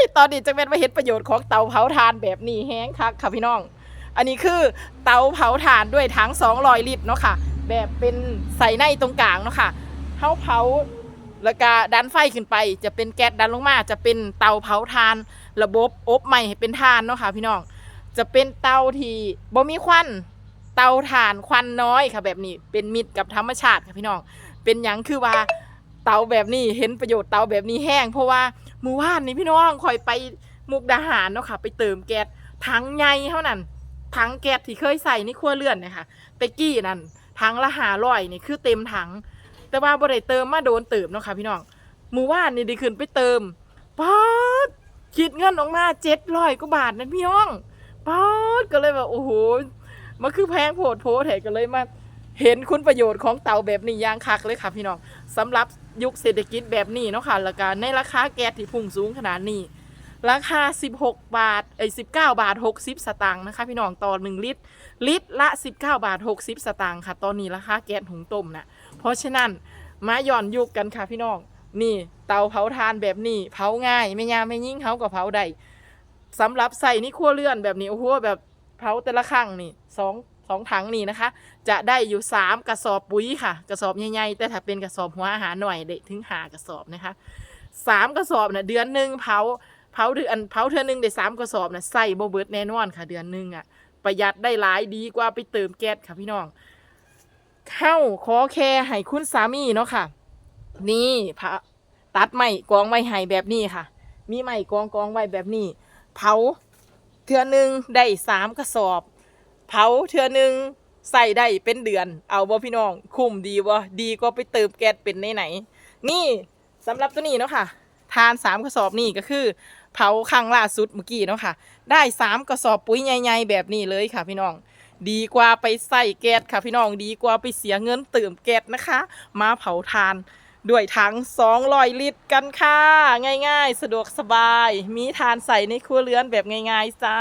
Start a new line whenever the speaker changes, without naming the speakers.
ยตอนนี้จะเป็นมาเห็นประโยชน์ของเตาเผาถ่านแบบนี้แห้งคักค่ะพี่น้อง อันนี้คือเตาเผาถ่านด้วยถัง200ลิตรเนาะค่ะ แบบเป็นใส่ในตรงกลางเนาะค่ะเผาเผาแล้วก็ดันไฟขึ้นไป จะเป็นแก๊สดันลงมา จะเป็นเตาเผาถ่าน ระบบอบใหม่ให้เป็นถ่านเนาะค่ะพี่น้อง จะเป็นเตาที่บ่มีควันเตาถ่านควันน้อยค่ะแบบนี้ เป็นมิตรกับธรรมชาติค่ะพี่น้อง เป็นหยังคือว่าเตาแบบนี้เห็นประโยชน์เตาแบบนี้แห้งเพราะว่า มู่บ้านนี่พี่น้องคอยไปมุกดาหารเนาะค่ะ ไปเติมแก๊สถังใหญ่เท่านั้นถังแก๊สที่เคยใส่ในครัวเรือนนะคะไปกี้นั่นถังละหาร้อยนี่คือเต็มถัง แต่ว่าบ่ได้เติมมาโดนเติมเนาะค่ะพี่น้องมู่บ้านนี่ด้ขึ้นไปเติมป๊าดคิดเงินออกมาเจ็ดร้อยกว่าบาทนั่นพี่น้องป๊าดก็เลยแบบโอ้โหมันคือแพงโผดโผแถก็เลยมา เห็นคุณประโยชน์ของเตาแบบนี้ย่างคักเลยค่ะพี่น้องสำหรับยุคเศรษฐกิจแบบนี้เนาะค่ะแล้วก็ในราคาแก๊สที่พุ่งสูงขนาดนี้ ราคา 16 บาทเอ้19 บาท 60 สตางค์นะคะ พี่น้องต่อ 1 ลิตร ลิตรละ 19 บาท 60 สตางค์ค่ะ ตอนนี้ราคาแก๊สหุงต้มนะเพราะฉะนั้นมาย้อนยุคกันค่ะพี่น้องนี่เตาเผาทานแบบนี้เผาง่ายไม่ยามไม่ยิ่งเขาก็เผาได้สำหรับใส่นี่ครัวเรือนแบบนี้โอ้โหแบบเผาแต่ละครั้งนี่สอง สองถังนี่นะคะ จะได้อยู่สามกระสอบปุ๋ยค่ะ กระสอบใหญ่ๆแต่ถ้าเป็นกระสอบหัวอาหารหน่อยเด็ถึงหากระสอบนะคะสามกระสอบน่ะเดือนหนึ่งเผาเผาเดือนเผาเทือนหนึ่งได้สามกระสอบนะใส่โบเบิร์ตแน่นอนค่ะ เดือนหนึ่งอะประหยัดได้หลายดีกว่าไปเติมแก๊สค่ะพี่น้องเข้าขอแค่ให้คุณสามีเนาะค่ะ นี่พระตัดไม้กองไว้ให้แบบนี้ค่ะ มีไม้กองกองไว้แบบนี้ เผาเทือนหนึ่งได้สามกระสอบ เผาเทือนึงใส่ได้เป็นเดือน เอาบ่พี่น้องคุ้มดีบ่ดีกว่าไปเติมแก๊สเป็นไหนไหน นี่สำหรับตัวนี้เนาะค่ะ ทานสามกระสอบนี่ก็คือ เผาครั้งล่าสุดเมื่อกี้เนาะค่ะ ได้สามกระสอบปุ๋ยใหญ่ๆแบบนี้เลยค่ะพี่น้อง ดีกว่าไปใส่แก๊สค่ะพี่น้องดีกว่าไปเสียเงินเติมแก๊สนะคะ มาเผาทานด้วยถัง200 ลิตรกันค่ะ ง่ายๆ สะดวกสบาย มีทานใส่ในครัวเรือนแบบง่าย ๆ จ้า